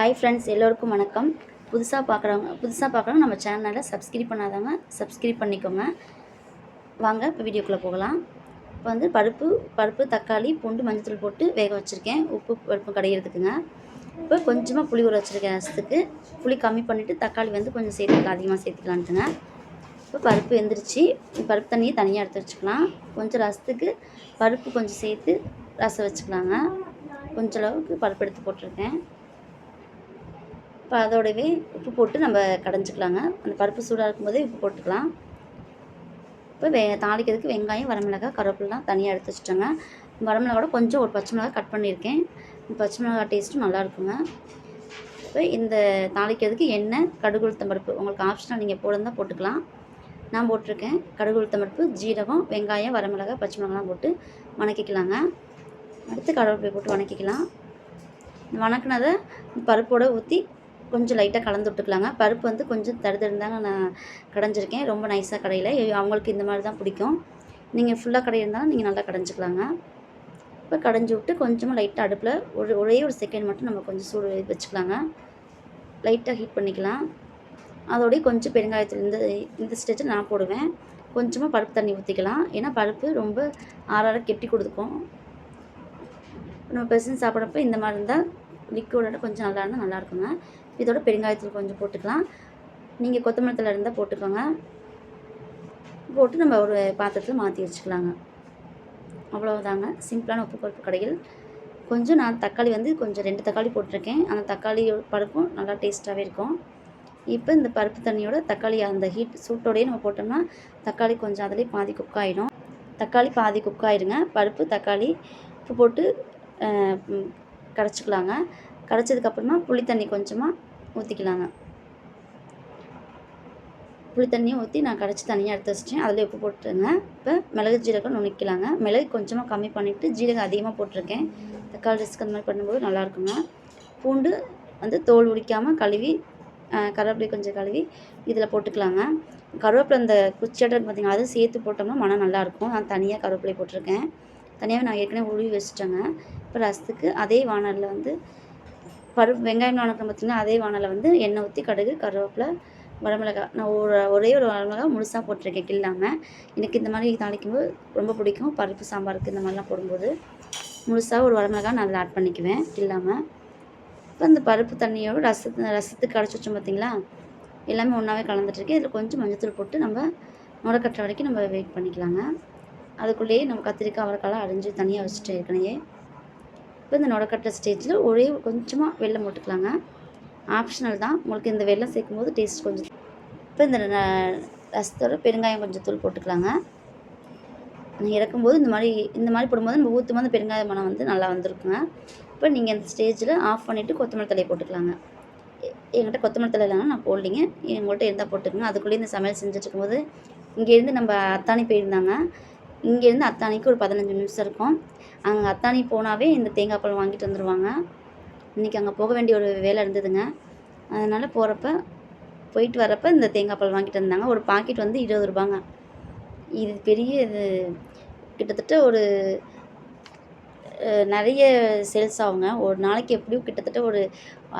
Hi friends எல்லோருக்கும் வணக்கம். புதுசாக பார்க்குறவங்க புதுசாக பார்க்குறவங்க நம்ம சேனலை சப்ஸ்கிரைப் பண்ணாதவங்க சப்ஸ்கிரைப் பண்ணிக்கோங்க. வாங்க இப்போ வீடியோக்குள்ளே போகலாம். இப்போ வந்து பருப்பு பருப்பு தக்காளி பூண்டு மஞ்சத்தூள் போட்டு வேக வச்சுருக்கேன். உப்பு பருப்பு கடையிறதுக்குங்க. இப்போ கொஞ்சமாக புளி ஊற வச்சுருக்கேன் ரசத்துக்கு. புளி கம்மி பண்ணிவிட்டு தக்காளி வந்து கொஞ்சம் சேர்த்துக்கலாம் அதிகமாக சேர்த்துக்கலான்ட்டுங்க. இப்போ பருப்பு வெந்துருச்சு. பருப்பு தண்ணியை தனியாக எடுத்து வச்சுக்கலாம். கொஞ்சம் ரசத்துக்கு பருப்பு கொஞ்சம் சேர்த்து ரசம் வச்சுக்கலாங்க. கொஞ்ச அளவுக்கு பருப்பு எடுத்து போட்டிருக்கேன். இப்போ அதோடவே உப்பு போட்டு நம்ம கடைஞ்சிக்கலாங்க. அந்த பருப்பு சூடாக இருக்கும்போதே உப்பு போட்டுக்கலாம். இப்போ வெ தாளிக்கிறதுக்கு வெங்காயம் வரமிளகாய் கருவேப்பிலாம் தனியாக எடுத்து வச்சுட்டோங்க. வரமிளகாவோட கொஞ்சம் ஒரு பச்சை மிளகாய் கட் பண்ணியிருக்கேன். பச்சை மிளகாய் டேஸ்ட்டும் நல்லா இருக்குங்க. இப்போ இந்த தாளிக்கிறதுக்கு எண்ணெய் கடுகு உளுத்தம் பருப்பு. உங்களுக்கு ஆப்ஷனாக நீங்கள் போடுறதா போட்டுக்கலாம். நான் போட்டிருக்கேன். கடுகு உளுத்தம் பருப்பு ஜீரகம் வெங்காயம் வரமிளகாய் பச்சை மிளகாலாம் போட்டு வணக்கிக்கலாங்க. அடுத்து கடவுள் போட்டு வணக்கிக்கலாம். வணக்கினதை பருப்போடு ஊற்றி கொஞ்சம் லைட்டாக கலந்து விட்டுக்கலாங்க. பருப்பு வந்து கொஞ்சம் தடுதடுந்தாங்க நான் கடைஞ்சிருக்கேன். ரொம்ப நைஸாக கடையில். அவங்களுக்கு இந்த மாதிரி தான் பிடிக்கும். நீங்கள் ஃபுல்லாக கடையிருந்தாலும் நீங்கள் நல்லா கடைஞ்சிக்கலாங்க. இப்போ கடைஞ்சி விட்டு கொஞ்சமாக லைட்டாக அடுப்பில் ஒரு ஒரே ஒரு செகண்ட் மட்டும் நம்ம கொஞ்சம் சூடு வச்சுக்கலாங்க. லைட்டாக ஹீட் பண்ணிக்கலாம். அதோடய கொஞ்சம் பெருங்காயத்தில் இந்த இந்த ஸ்டேஜில் நான் போடுவேன். கொஞ்சமாக பருப்பு தண்ணி ஊற்றிக்கலாம் ஏன்னா பருப்பு ரொம்ப ஆறார கெட்டி கொடுத்துக்கும் நம்ம பெருசன் சாப்பிட்றப்ப இந்த மாதிரி இருந்தால் லிக்விடோட கொஞ்சம் நல்லா இருந்தால் நல்லாயிருக்குங்க இதோட பெருங்காயத்தூள் கொஞ்சம் போட்டுக்கலாம். நீங்கள் கொத்தமல்லி தழை இருந்தால் போட்டுக்கோங்க. போட்டு நம்ம ஒரு பாத்திரத்தில் மாற்றி வச்சுக்கலாங்க. அவ்வளோதாங்க சிம்பிளான உப்பு பருப்பு கடையில். கொஞ்சம் நான் தக்காளி வந்து கொஞ்சம் ரெண்டு தக்காளி போட்டிருக்கேன். அந்த தக்காளி பருப்பும் நல்லா டேஸ்ட்டாகவே இருக்கும். இப்போ இந்த பருப்பு தண்ணியோட தக்காளி அந்த ஹீட் சூட்டோடையே நம்ம போட்டோம்னா தக்காளி கொஞ்சம் அதிலே பாதி குக் ஆகிடும் தக்காளி பாதி குக் ஆகிடுங்க பருப்பு தக்காளி உப்பு போட்டு கரைச்சிக்கலாங்க. கரைச்சதுக்கப்புறமா புளி தண்ணி கொஞ்சமாக ஊற்றிக்கலாங்க புளி தண்ணியும் ஊற்றி நான் கரைச்சி தனியாக எடுத்து வச்சிட்டேன். அதில் உப்பு போட்டுருங்க. இப்போ மிளகு ஜீரகம் நுணுக்கிலாங்க மிளகு கொஞ்சமாக கம்மி பண்ணிவிட்டு ஜீரகம் அதிகமாக போட்டிருக்கேன். தக்காளி ரிஸ்க் அந்த மாதிரி பண்ணும்போது நல்லாயிருக்குங்க பூண்டு வந்து தோல் உடிக்காமல் கழுவி கருவேப்பிலை கொஞ்சம் கழுவி இதில் போட்டுக்கலாங்க. கருவேப்பிலை அந்த குச்சியாட்டம் பார்த்திங்கன்னா அதுவும் சேர்த்து போட்டோம்னா மனம் நல்லாயிருக்கும் நான் தனியாக கருவேப்பிலை போட்டிருக்கேன். தனியாக நான் ஏற்கனவே உழுவி வச்சுட்டேங்க. இப்போ ரசத்துக்கு அதே வானரில் வந்து பருப்பு வெங்காயம் வணக்கம் பார்த்திங்கன்னா அதே வானலில் வந்து எண்ணெய் ஊற்றி கடுகு கருவேப்பிலை வரமிளகா. நான் ஒரு ஒரே ஒரு வரமிளகா முழுசாக போட்டிருக்கேன் கில்லாமல் எனக்கு இந்த மாதிரி தாளிக்கும்போது ரொம்ப பிடிக்கும். பருப்பு சாம்பாருக்கு இந்த மாதிரிலாம் போடும்போது முழுசாக ஒரு வரமிளகா நான் அதில் ஆட் பண்ணிக்குவேன் கில்லாமல் இப்போ அந்த பருப்பு தண்ணியோட ரசத்து ரசத்துக்கு கடைச்சி வச்சோம் பார்த்தீங்களா எல்லாமே ஒன்றாவே கலந்துட்டுருக்கு இதில் கொஞ்சம் மஞ்சத்தூள் போட்டு நம்ம நுரக்கட்டுற வரைக்கும் நம்ம வெயிட் பண்ணிக்கலாங்க. அதுக்குள்ளேயே நம்ம கத்திரிக்காய் அவரைக்காலாம் அரிஞ்சு தனியாக வச்சுட்டு ஏற்கனவே இப்போ இந்த நுரக்கட்டுற ஸ்டேஜில் ஒரே கொஞ்சமாக வெள்ளம் போட்டுக்கலாங்க. ஆப்ஷனல் தான். உங்களுக்கு இந்த வெள்ளம் சேர்க்கும் போது டேஸ்ட் கொஞ்சம் இப்போ இந்த ரசத்தோட பெருங்காயம் கொஞ்சம் தூள் போட்டுக்கலாங்க. நீங்கள் இறக்கும்போது இந்த மாதிரி இந்த மாதிரி போடும்போது நம்ம ஊற்றும் போது பெருங்காய மனம் வந்து நல்லா வந்திருக்குங்க. இப்போ நீங்கள் இந்த ஸ்டேஜில் ஆஃப் பண்ணிவிட்டு கொத்தமல்லி தலையை போட்டுக்கலாங்க. என்கிட்ட கொத்தமல்லி தலை இல்லைன்னா நான் போடலிங்க. எங்கள்கிட்ட இருந்தால் போட்டுக்கோங்க. அதுக்குள்ளேயே இந்த சமையல் செஞ்சுட்டு இருக்கும்போது இங்கேருந்து நம்ம அத்தானி போயிருந்தாங்க. இங்கேருந்து அத்தானிக்கு ஒரு பதினஞ்சு நிமிஷம் இருக்கும். அங்கே அத்தானி போனாவே இந்த தேங்காய் பழம் வாங்கிட்டு வந்துடுவாங்க இன்றைக்கி அங்கே போக வேண்டிய ஒரு வேலை இருந்ததுங்க. அதனால் போகிறப்ப போயிட்டு வரப்போ இந்த தேங்காய் பழம் வாங்கிட்டு வந்தாங்க. ஒரு பாக்கெட் வந்து இருபது ரூபாங்க. இது பெரிய இது கிட்டத்தட்ட ஒரு நிறைய சேல்ஸ் ஆகுங்க. ஒரு நாளைக்கு எப்படியும் கிட்டத்தட்ட ஒரு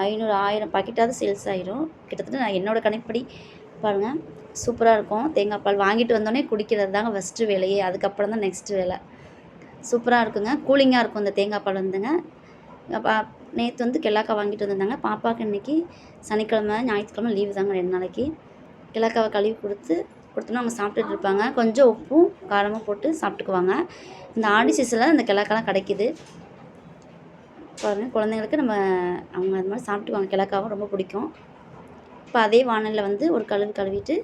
ஐநூறு ஆயிரம் பாக்கெட்டாவது சேல்ஸ் ஆகிரும் கிட்டத்தட்ட நான் என்னோடய கணக்குப்படி பாருங்கள் சூப்பராக இருக்கும். தேங்காய் பால் வாங்கிட்டு வந்தோடனே குடிக்கிறது தாங்க ஃபஸ்ட்டு வேலையே. அதுக்கப்புறம் தான் நெக்ஸ்ட்டு வேலை. சூப்பராக இருக்குங்க. கூலிங்காக இருக்கும் இந்த தேங்காய் பால் வந்துங்க. பா நேற்று வந்து கிழக்கா வாங்கிட்டு வந்திருந்தாங்க. பாப்பாவுக்கு இன்றைக்கி சனிக்கிழமை ஞாயிற்றுக்கிழமை லீவு தாங்க ரெண்டு நாளைக்கு. கிழக்காவை கழுவி கொடுத்து கொடுத்தோன்னா அவங்க சாப்பிட்டுட்டு இருப்பாங்க. கொஞ்சம் உப்பும் காரமும் போட்டு சாப்பிட்டுக்குவாங்க. இந்த ஆடி சீசனில் இந்த கிழக்கெல்லாம் கிடைக்கிது. பாருங்கள் குழந்தைங்களுக்கு நம்ம அவங்க அது மாதிரி சாப்பிட்டுக்குவாங்க. கிழக்காவும் ரொம்ப பிடிக்கும். இப்போ அதே வானலில் வந்து ஒரு கழுவு கழுவிட்டு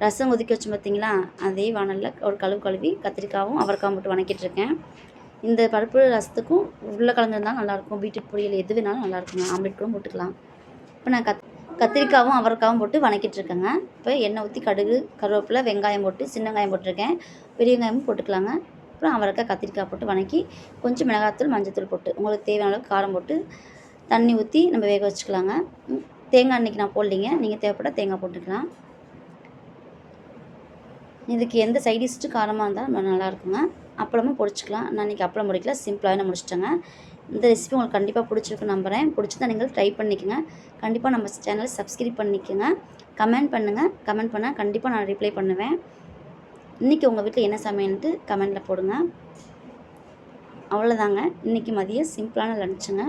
ரசம் கொதிக்க வச்சோம் பார்த்தீங்களா? அதே வானலில் ஒரு கழுவு கழுவி கத்திரிக்காவும் அவரைக்காவும் போட்டு வணக்கிட்டு இருக்கேன். இந்த பருப்பு ரசத்துக்கும் உருளை கலந்துருந்தாலும் நல்லாயிருக்கும். பீட்ரூட் பொரியல் எது வேணாலும் நல்லாயிருக்கும். ஆம்லெட் கூட போட்டுக்கலாம். இப்போ நான் கத் கத்திரிக்காவும் அவரைக்காவும் போட்டு வணக்கிட்டு இருக்கேங்க. இப்போ எண்ணெய் ஊற்றி கடுகு கருவேப்பிலை வெங்காயம் போட்டு சின்ன வெங்காயம் போட்டிருக்கேன். பெரிய வெங்காயமும் போட்டுக்கலாங்க. அப்புறம் அவரைக்காய் கத்திரிக்காய் போட்டு வணக்கி கொஞ்சம் மிளகாத்தூள் மஞ்சத்தூள் போட்டு உங்களுக்கு தேவையான அளவுக்கு காரம் போட்டு தண்ணி ஊற்றி நம்ம வேக வச்சுக்கலாங்க. தேங்காய் அன்றைக்கி நான் போடலிங்க. நீங்கள் தேவைப்பட தேங்காய் போட்டுக்கலாம். இதுக்கு எந்த சைடிஷ்ட்டு காரமாக இருந்தால் ரொம்ப நல்லாயிருக்குங்க அப்பளமும் பொடிச்சிக்கலாம். நான் இன்றைக்கி அப்பளம் முடிக்கல சிம்பிளாகவே நான் முடிச்சிட்டேங்க. இந்த ரெசிபி உங்களுக்கு கண்டிப்பாக பிடிச்சிருக்கு நம்புகிறேன் பிடிச்சிருந்தா நீங்கள் ட்ரை பண்ணிக்கோங்க. கண்டிப்பாக நம்ம சேனலை சப்ஸ்கிரைப் பண்ணிக்கோங்க. கமெண்ட் பண்ணுங்கள் கமெண்ட் பண்ணால் கண்டிப்பாக நான் ரிப்ளை பண்ணுவேன். இன்றைக்கி உங்கள் வீட்டில் என்ன சமையல்ட்டு கமெண்டில் போடுங்க. அவ்வளோதாங்க இன்றைக்கி மதியம் சிம்பிளான லன்ச்சுங்க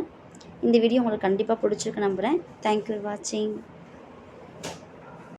இந்த வீடியோ உங்களுக்கு கண்டிப்பாக பிடிச்சிருக்கு நம்புகிறேன் தேங்க்யூ வாட்சிங்